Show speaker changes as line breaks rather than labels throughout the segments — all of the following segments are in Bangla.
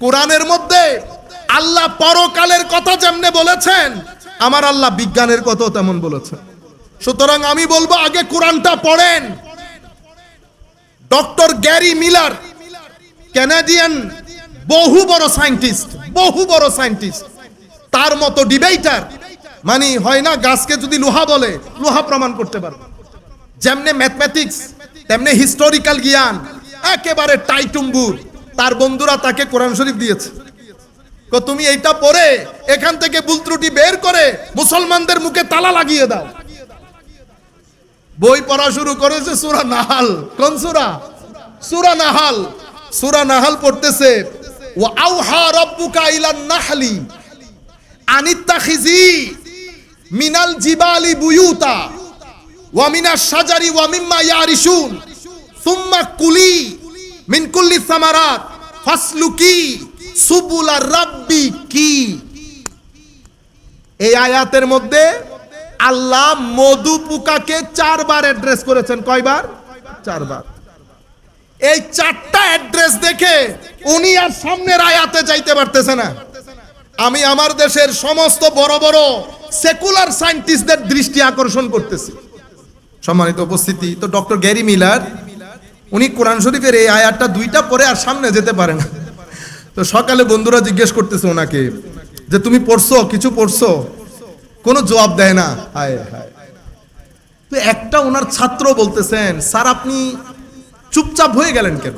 কোরআনের মধ্যে আল্লাহ পরকালের কথা যেমনে বলেছেন, আমার আল্লাহ বিজ্ঞানের কথাও তেমন বলেছেন। সুতরাং আমি বলব, আগে কোরআনটা পড়েন। ডক্টর গ্যারি মিলার ক্যানাডিয়ান বহু বড় সায়েন্টিস্ট, বহু বড় সায়েন্টিস্ট, তার মতো ডিবেটার মানে হয় না, গাছকে যদি লোহা বলে, লোহা প্রমাণ করতে পারবে। যেমনে ম্যাথমেটিক্স, তেমনি হিস্টোরিক্যাল জ্ঞান, একেবারে টাইটুম্বুর। তার বন্ধুরা তাকে কোরআন শরীফ দিয়েছে। তুমি এইটা পড়ে, এখান থেকে ভুল ত্রুটি বের করে মুসলমানদের মুখে তালা লাগিয়ে দাও। বই পড়া শুরু করেছে সুরা নাহাল। কোন সুরা? সুরা নাহাল। সুরা নাহাল পড়তেছে ও আউহা রব্বুকা ইলান নাহলি মিনাল জিবালি বুয়ুতা ওয়া মিনাশ শাজারি ওয়া মিম্মা ইয়ারিশুন, সুম্মা কুলি মিন কুল্লি সামারাত ফাসলুকি সুবুলা রাব্বি কি? এই আয়াতের মধ্যে আল্লাহ মধু পোকাকে চারবার অ্যাড্রেস করেছেন। কয়বার? চারবার। এই চারটা অ্যাড্রেস দেখে উনি আর সামনের আয়াতে যাইতে পারতেছে না। আমি আমার দেশের সমস্ত বড় বড় সেকুলার সায়েন্টিস্টদের দৃষ্টি আকর্ষণ করতেছি। সম্মানিত উপস্থিতি, তো ডক্টর গ্যারি মিলার উনি কোরআন শরীফের এই আয়াতটা দুইটা পরে আর সামনে যেতে পারে না। তো সকালে বন্ধুরা জিজ্ঞেস করতেছে ওনাকে যে, তুমি পড়ছো? কিছু পড়ছো? কোনো জবাব দেয় না। হায় হায়। তো একটা ওনার ছাত্র বলতেছেন, স্যার, আপনি চুপচাপ হয়ে গেলেন কেন?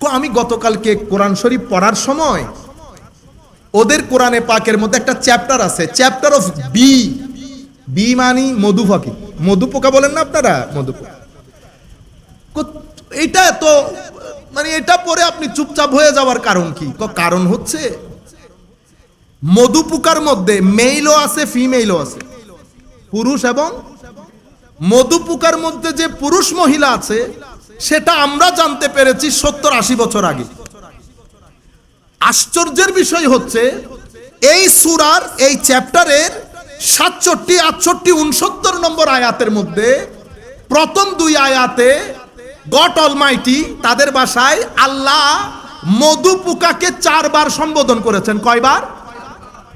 আমি গতকালকে কোরআন শরীফ পড়ার সময় ওদের কোরআনে পাকের মধ্যে একটা চ্যাপ্টার আছে, চ্যাপ্টার অফ বি। বি মানি মধু ফাঁকি মধু পোকা বলেন না আপনারা? মধু পোকা। এটা তো মানে এটা পরে আপনি চুপচাপ হয়ে যাওয়ার কারণ কি? কারণ হচ্ছে মধু পোকার মধ্যে মেইলও আছে ফিমেইলও আছে। পুরুষ এবং মধু পোকার মধ্যে যে পুরুষ মহিলা আছে, সেটা আমরা জানতে পেরেছি সত্তর আশি বছর আগে। আশ্চর্যের বিষয় হচ্ছে, এই সুরার, এই চ্যাপ্টারের সাতষট্টি, আটষট্টি, উনসত্তর নম্বর আয়াতের মধ্যে প্রথম দুই আয়াতে গট অলমাইটি তাদের বাসায় আল্লাহ মধু পোকাকে চারবার সম্বোধন করেছেন। কয়বার?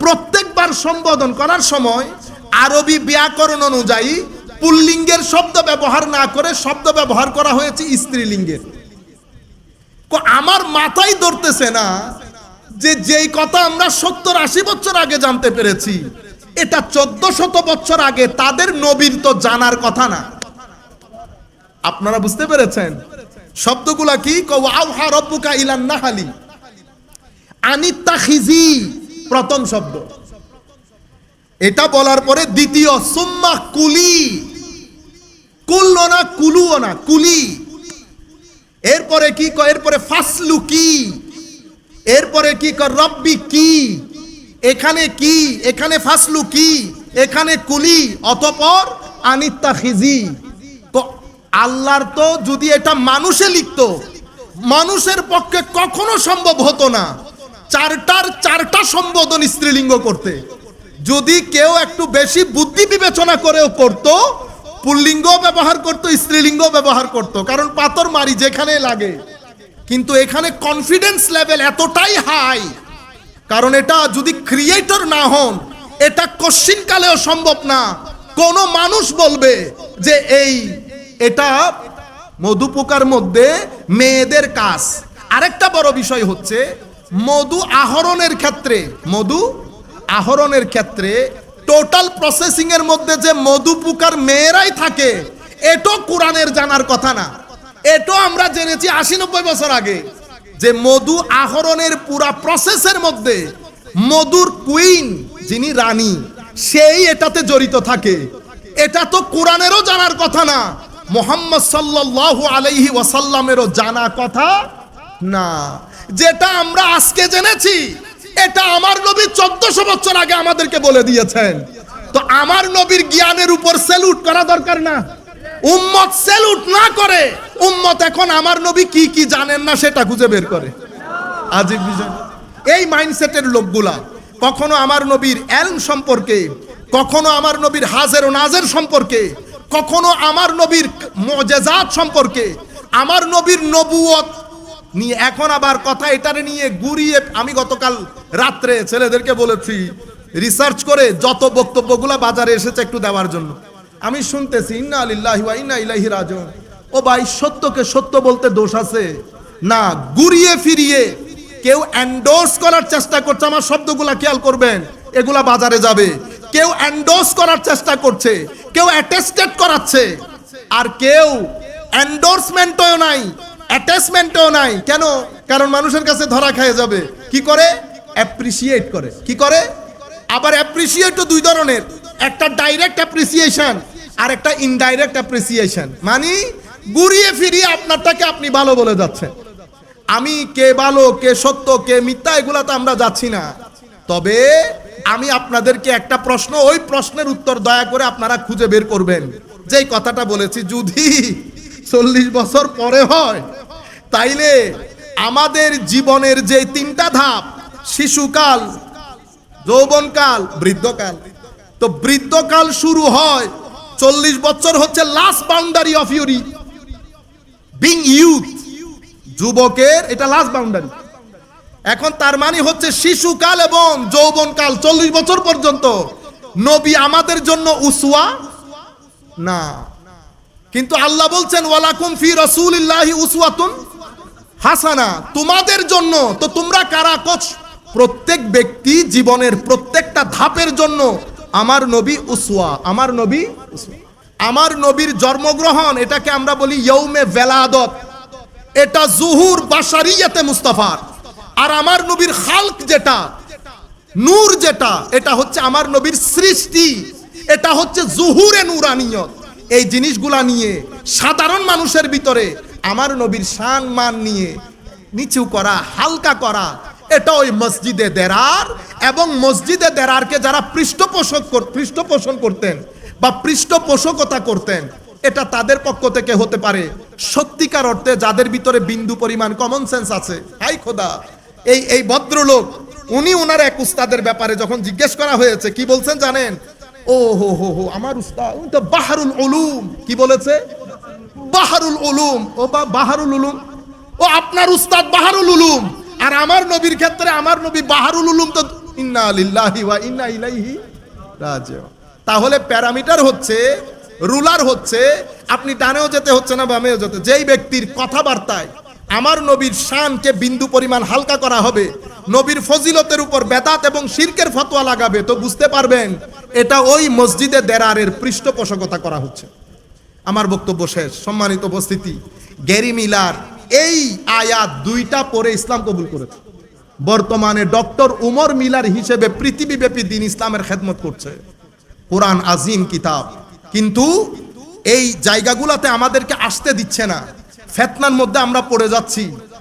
প্রত্যেকবার সম্বোধন করার সময় আরবি ব্যাকরণ অনুযায়ী পুল্লিঙ্গের শব্দ ব্যবহার না করে শব্দ ব্যবহার করা হয়েছে স্ত্রীলিঙ্গের আমার মাথায় ধরতেছে না যে যেই কথা আমরা সত্তর আশি বছর আগে জানতে পেরেছি, এটা চোদ্দ শত বছর আগে তাদের নবীর তো জানার কথা না। আপনারা বুঝতে পেরেছেন? শব্দগুলা কি? রব্বুকা প্রথম শব্দ। এটা বলার পরে দ্বিতীয়, সুম্মা কুলি। কুল্লো না, কুলুও না, কুলি। এরপরে কি কয়? এরপরে ফাসলু কি? এরপরে কি কয়? রব্বি কি? এখানে কি? এখানে ফাসলু কি? এখানে কুলি? অতপর আনিত্তা খিজি আল্লাহর তো যদি এটা মানুষে লিখতো, মানুষের পক্ষে কখনো সম্ভব হতো না চারটার চারটা সম্বোধন স্ত্রীলিঙ্গ করতে। যদি কেউ একটু বেশি বুদ্ধি বিবেচনা করেও করত, পুল্লিঙ্গ ব্যবহার করত, স্ত্রীলিঙ্গ ব্যবহার করত, কারণ পাথর মারি যেখানে লাগে। কিন্তু এখানে কনফিডেন্স লেভেল এতটাই হাই কারণ এটা যদি ক্রিয়েটর না হন, এটা কোশ্চিন কালেও সম্ভব না। কোন মানুষ বলবে যে এই এটা মধু পোকার মধ্যে মেয়েদের কাজ। আরেকটা বড় বিষয় হচ্ছে, মধু আহরণের ক্ষেত্রে, মধু আহরণের ক্ষেত্রে টোটাল প্রসেসিং এর মধ্যে যে মধু পোকার মেয়েরাই থাকে, এটো কোরআনের জানার কথা না। এটো আমরা জেনেছি আশি নব্বই বছর আগে যে মধু আহরণের পুরা প্রসেসের মধ্যে মধুর কুইন যিনি রানী, সেই এটাতে জড়িত থাকে। এটা তো কোরআনেরও জানার কথা না। মোহাম্মদ সাল্লাল্লাহু আলাইহি ওয়াসাল্লামেরও জানা কথা না। যেটা আমরা আজকে জেনেছি, এটা আমার নবী চোদ্দশো বছর আগে আমাদেরকে বলে দিয়েছেন। তো আমার নবীর জ্ঞানের উপর সেলুট করা দরকার না। উম্মত সেলুট না করে, উম্মত এখন আমার নবী কি কি জানেন না সেটা খুঁজে বের করে। আজিব বিষয়। এই মাইন্ডসেটের লোকগুলা, কখনো আমার নবীর এলম সম্পর্কে, কখনো আমার নবীর হাজের ও নাজের সম্পর্কে কখনো আমার নবীর মজেজাত সম্পর্কে, আমার নবীর নবুয়ত নিয়ে, এখন আবার কথা এটারে নিয়ে গুড়িয়ে আমি গতকাল রাত্রে ছেলেদেরকে বলেছি রিসার্চ করে যত বক্তব্যগুলো বাজারে এসেছে একটু দেওয়ার জন্য। আমি শুনতেছি, ইন্না আলিল্লাহি ওয়া ইন্না ইলাইহি রাজিউন। ও ভাই, সত্যকে সত্য বলতে দোষ আছে? না গুড়িয়ে ফিরিয়ে কেউ এন্ডোর্স করার চেষ্টা করছে, আমার শব্দগুলা খেয়াল করবেন, এগুলা বাজারে যাবে। কেউ এন্ডোর্স করার চেষ্টা করছে কেউ অ্যাটেস্টেড করাচ্ছে। আর কেউ এন্ডোর্সমেন্টও নাই অ্যাটাচমেন্টও নাই। কেন? কারণ মানুষের কাছে ধরা খেয়ে যাবে। কি করে? অ্যাপ্রিসিয়েট করে। কি করে? আবার অ্যাপ্রিসিয়েটও দুই ধরনের। একটা ডাইরেক্ট অ্যাপ্রিসিয়েশন আর একটা ইনডাইরেক্ট অ্যাপ্রিসিয়েশন মানে ঘুরিয়ে ফিরিয়ে আপনারটাকে আপনি ভালো বলে যাচ্ছেন। আমি কে ভালো, কে সত্য, কে মিথ্যা এগুলা তো আমরা যাচ্ছি না। তবে আমি আপনাদেরকে একটা প্রশ্ন, ওই প্রশ্নের উত্তর দয়া করে আপনারা খুঁজে বের করবেন। যেই কথাটা বলেছি, যদি চল্লিশ বছর পরে হয়, তাইলে আমাদের জীবনের যে তিনটা ধাপ, শিশুকাল, যৌবনকাল, বৃদ্ধকাল। তো বৃদ্ধকাল শুরু হয়, চল্লিশ বছর হচ্ছে লাস্ট বাউন্ডারি অফ ইউরি বিং ইউথ যুবকের এটা লাস্ট বাউন্ডারি এখন তার মানে হচ্ছে শিশুকাল এবং যৌবনকাল চল্লিশ বছর পর্যন্ত। নবী আমাদের জন্য উসুয়া না। কিন্তু আল্লাহ বলছেন, ওয়ালাকুম ফি রাসূলিল্লাহি উসওয়াতুন হাসানা। তোমাদের জন্য, তো তোমরা কারা? কোচ, প্রত্যেক ব্যক্তি জীবনের প্রত্যেকটা ধাপের জন্য আমার নবী উসওয়া, আমার নবী। আমার নবীর জন্মগ্রহণ, এটাকে আমরা বলি ইয়ৌমে ভেলাদত এটা জুহুর বাসারিয়াতে মুস্তাফার। আর আমার নবীর খালক যেটা, নূর যেটা, এটা হচ্ছে আমার নবীর সৃষ্টি। এটা হচ্ছে জুহুরে নুরানিয়ত। এই জিনিসগুলা নিয়ে সাধারণ মানুষের ভিতরে আমার নবীর শান মান নিয়ে নিচু করা, হালকা করা, এটা ওই মসজিদে দেরার এবং মসজিদে দেরারকে যারা পৃষ্ঠপোষক পৃষ্ঠপোষণ করতেন বা পৃষ্ঠপোষকতা করতেন, এটা তাদের পক্ষ থেকে হতে পারে। সত্যিকার অর্থে যাদের ভিতরে বিন্দু পরিমাণ কমন সেন্স আছে, হাই খোদা। এই এই ভদ্রলোক, উনি ওনার এক উস্তাদের ব্যাপারে যখন জিজ্ঞেস করা হয়েছে, কি বলছেন জানেন? ও হো হো হো, আমার উস্তাদ, উনি তো বাহারুল উলুম। কি বলেছে? বাহারুল উলুম। ও বা, বাহারুল উলুম। ও, আপনার উস্তাদ বাহারুল উলুম। আর আমার নবীর ক্ষেত্রে আমার নবী বাহারুল উলুম তো ইন্না লিল্লাহি ওয়া ইন্না ইলাইহি রাজিউন। তাহলে প্যারামিটার হচ্ছে, রুলার হচ্ছে, আপনি ডানেও যেতে হচ্ছে না বামেও যেতে যেই ব্যক্তির কথাবার্তায় আমার নবীর শানকে বিন্দু পরিমাণ হালকা করা হবে। নবীর ফজিলতের উপর বেতাত এবং শিরকের ফতোয়া লাগাবে, তো বুঝতে পারবেন, এটা ওই মসজিদে দেরারের পৃষ্ঠপোষকতা করা হচ্ছে। আমার বক্তব্য শেষ। সম্মানিত উপস্থিতি, গ্যারি মিলার এই আয়াত দুইটা পরে ইসলাম কবুল করেছে। বর্তমানে ডক্টর উমর মিলার হিসেবে পৃথিবীব্যাপী দিন ইসলামের খেদমত করছে। কোরআন আজিম কিতাব। কিন্তু এই জায়গাগুলোতে আমাদেরকে আসতে দিচ্ছে না। ফেতনার মধ্যে আমরা পড়ে যাচ্ছি।